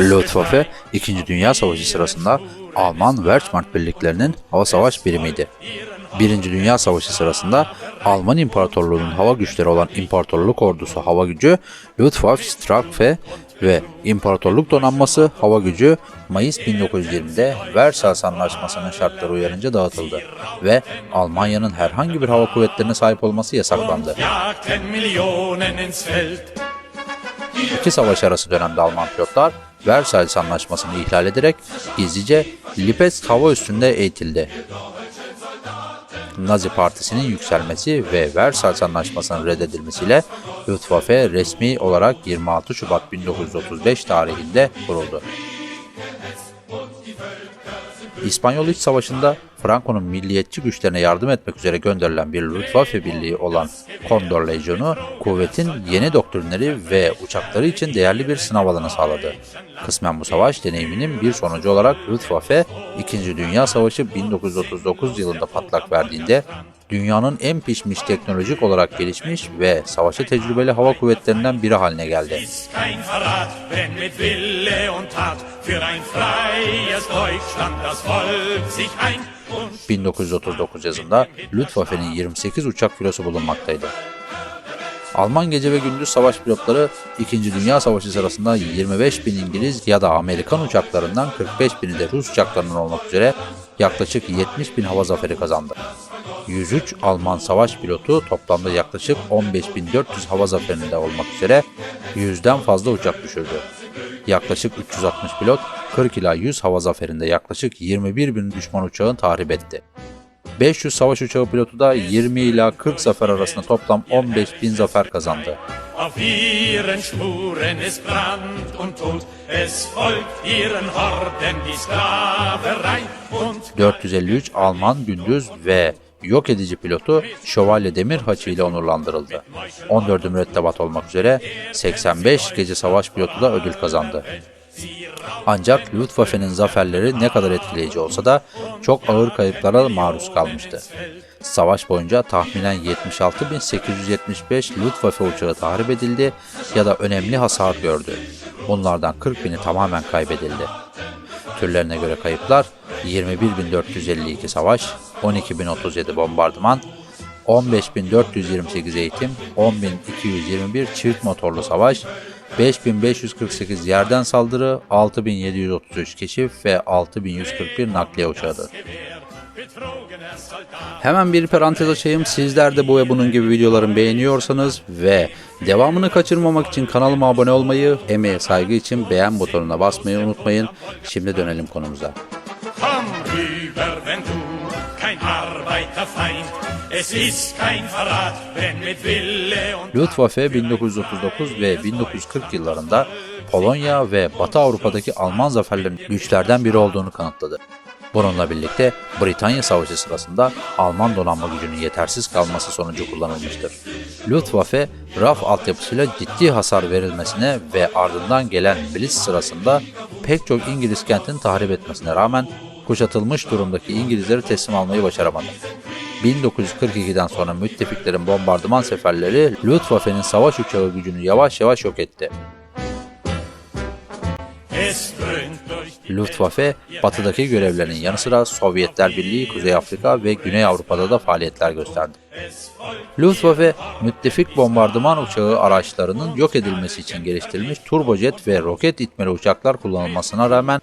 Luftwaffe 2. Dünya Savaşı sırasında Alman Wehrmacht birliklerinin hava savaş birimiydi. 1. Dünya Savaşı sırasında Alman İmparatorluğu'nun hava güçleri olan İmparatorluk Ordusu Hava Gücü, Luftwaffe ve İmparatorluk Donanması Hava Gücü Mayıs 1920'de Versals Anlaşması'nın şartları uyarınca dağıtıldı ve Almanya'nın herhangi bir hava kuvvetlerine sahip olması yasaklandı. İki savaş arası dönemde Alman pilotlar Versailles Anlaşması'nı ihlal ederek gizlice Lipetsk hava üstünde eğitildi. Nazi Partisi'nin yükselmesi ve Versailles Anlaşması'nın reddedilmesiyle Luftwaffe resmi olarak 26 Şubat 1935 tarihinde kuruldu. İspanyol İç Savaşı'nda Franco'nun milliyetçi güçlerine yardım etmek üzere gönderilen bir Luftwaffe birliği olan Condor Lejyonu, kuvvetin yeni doktrinleri ve uçakları için değerli bir sınav alanı sağladı. Kısmen bu savaş deneyiminin bir sonucu olarak Luftwaffe, 2. Dünya Savaşı 1939 yılında patlak verdiğinde dünyanın en pişmiş teknolojik olarak gelişmiş ve savaşı tecrübeli hava kuvvetlerinden biri haline geldi. Für ein freies Deutschland das Volk sich ein und 1939 yazında Luftwaffe'nin 28 uçak filosu bulunmaktaydı. Alman gece ve gündüz savaş pilotları 2. Dünya Savaşı sırasında 25 bin İngiliz ya da Amerikan uçaklarından 45 bini de Rus uçaklarından olmak üzere yaklaşık 70 bin hava zaferi kazandı. 103 Alman savaş pilotu toplamda yaklaşık 15.400 hava zaferinde olmak üzere 100'den fazla uçak düşürdü. Yaklaşık 360 pilot 40 ila 100 hava zaferinde yaklaşık 21 bin düşman uçağın tahrip etti. 500 savaş uçağı pilotu da 20 ila 40 zafer arasında toplam 15 bin zafer kazandı. auf ihren Spuren ist Brand und Tod. Es folgt ihren Horden die Sklaverei und 453 Alman gündüz ve yok edici pilotu Şövalye Demirhaçı ile onurlandırıldı. 14'ü mürettebat olmak üzere 85 gece savaş pilotu da ödül kazandı. Ancak Luftwaffe'nin zaferleri ne kadar etkileyici olsa da çok ağır kayıplara maruz kalmıştı. Savaş boyunca tahminen 76.875 Luftwaffe uçağı tahrip edildi ya da önemli hasar gördü. Bunlardan 40 bini tamamen kaybedildi. Türlerine göre kayıplar 21.452 savaş, 12.037 bombardıman, 15.428 eğitim, 10.221 çift motorlu savaş, 5548 yerden saldırı, 6733 keşif ve 6141 nakliye Soldat. Hemen bir parantez açayım. Sizler de bu ve bunun gibi videoların beğeniyorsanız ve devamını kaçırmamak için kanalıma abone olmayı, emeğe saygı için beğen butonuna basmayı unutmayın. Şimdi dönelim konumuza. Du kein Arbeiterfeind. Es ist kein Verrat, wenn mit Wille und Luftwaffe 1939 ve 1940 yıllarında Polonya ve Batı Avrupa'daki Alman zaferlerinin güçlerden biri olduğunu kanıtladı. Bununla birlikte Britanya Savaşı sırasında Alman donanma gücünün yetersiz kalması sonucu kullanılmıştır. Luftwaffe, RAF altyapısıyla ciddi hasar verilmesine ve ardından gelen Blitz sırasında pek çok İngiliz kentin tahrip etmesine rağmen kuşatılmış durumdaki İngilizleri teslim almayı başaramadı. 1942'den sonra müttefiklerin bombardıman seferleri Luftwaffe'nin savaş uçağı gücünü yavaş yavaş yok etti. Luftwaffe, batıdaki görevlerinin yanı sıra Sovyetler Birliği, Kuzey Afrika ve Güney Avrupa'da da faaliyetler gösterdi. Luftwaffe, müttefik bombardıman uçağı araçlarının yok edilmesi için geliştirilmiş turbojet ve roket itmeli uçaklar kullanılmasına rağmen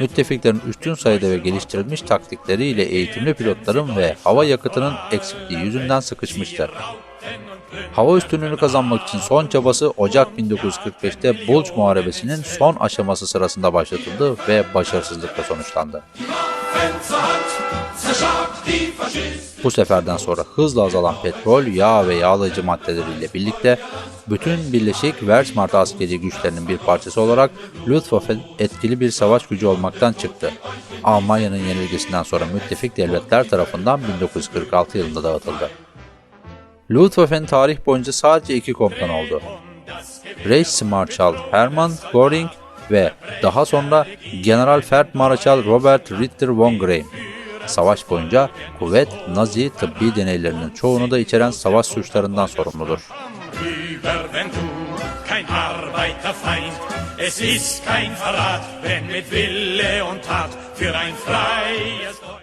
müttefiklerin üstün sayıda ve geliştirilmiş taktikleriyle eğitimli pilotların ve hava yakıtının eksikliği yüzünden sıkışmıştır. Hava üstünlüğünü kazanmak için son çabası Ocak 1945'te Bulj Muharebesi'nin son aşaması sırasında başlatıldı ve başarısızlıkla sonuçlandı. Bu seferden sonra hızla azalan petrol, yağ ve yağlayıcı maddeleriyle birlikte bütün Birleşik Wehrmacht askeri güçlerinin bir parçası olarak Luftwaffe etkili bir savaş gücü olmaktan çıktı. Almanya'nın yenilgisinden sonra müttefik devletler tarafından 1946 yılında dağıtıldı. Luftwaffe'nin tarih boyunca sadece iki komutan oldu. Reichsmarschall Hermann Göring ve daha sonra General Feldmarschall Robert Ritter von Gramm. Savaş boyunca kuvvet Nazi tıbbi deneylerinin çoğunu da içeren savaş suçlarından sorumludur. Es ist kein Verrat, wenn mit Wille und Tat für ein freies.